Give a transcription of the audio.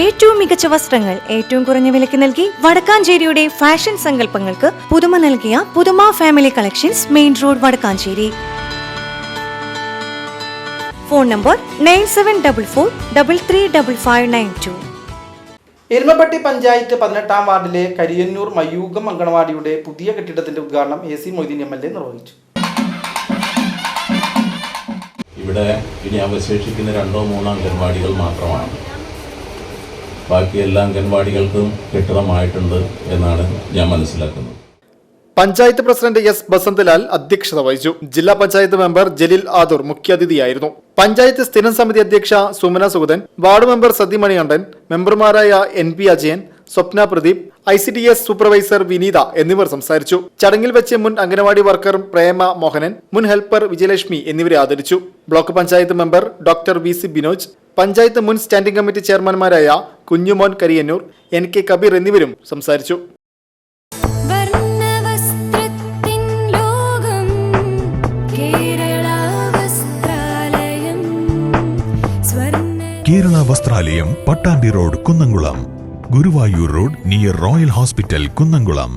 ഏറ്റവും മികച്ച വസ്ത്രങ്ങൾ ഏറ്റവും കുറഞ്ഞ വിലയ്ക്ക് നൽകി വടക്കാഞ്ചേരിയുടെ ഫാഷൻ സങ്കല്പങ്ങൾക്ക് പുതുമ നൽകിയ പുതുമ family collections main road Vadakkanchery. Phone number nine seven double four double three double five nine two Erumapetty panchayat പതിനെട്ടാം വാർഡിലെ കരിയന്നൂർ മയൂകം അങ്കണവാടിയുടെ പുതിയ കെട്ടിടത്തിന്റെ ഉദ്ഘാടനം A C Moideen M L A നിർവഹിച്ചു. ഇവിടെ ഇനി അവശേഷിക്കുന്ന രണ്ടോ മൂന്നോ അംഗൻവാടികൾ മാത്രമാണ്. ബാക്കി എല്ലാ അംഗൻവാടികൾക്കും കെട്ടിടമായിട്ടുണ്ട് എന്നാണ് ഞാൻ മനസ്സിലാക്കുന്നത്. പഞ്ചായത്ത് പ്രസിഡന്റ് എസ് ബസന്തലാൽ അധ്യക്ഷത വഹിച്ചു. ജില്ലാ പഞ്ചായത്ത് മെമ്പർ ജലീൽ ആദൂർ മുഖ്യാതിഥിയായിരുന്നു. പഞ്ചായത്ത് സ്ഥിരം സമിതി അധ്യക്ഷ സുമന സുഗതൻ വാർഡ് മെമ്പർ സതി മണികണ്ഠൻ മെമ്പർമാരായ N P Ajayan Swapna Pradeep I C D S supervisor Vineetha എന്നിവർ സംസാരിച്ചു. ചടങ്ങിൽ വെച്ച് മുൻ അംഗനവാടി വർക്കർ പ്രേമ മോഹനൻ മുൻ ഹെൽപ്പർ വിജയലക്ഷ്മി എന്നിവരെ ആദരിച്ചു. Block panchayat member doctor V C Binoj panchayat മുൻ സ്റ്റാൻഡിംഗ് കമ്മിറ്റി ചെയർമാൻമാരായ കുഞ്ഞുമോൻ കരിയന്നൂർ എൻ കെ കബീർ എന്നിവരും സംസാരിച്ചു. വർണവസ്ത്രത്തിൻ ലോകം കേരള വസ്ത്രാലയം സ്വർണ Kerala Vasthralayam Pattambi road Kunnamkulam. Guruvayur road near royal hospital Kunnamkulam.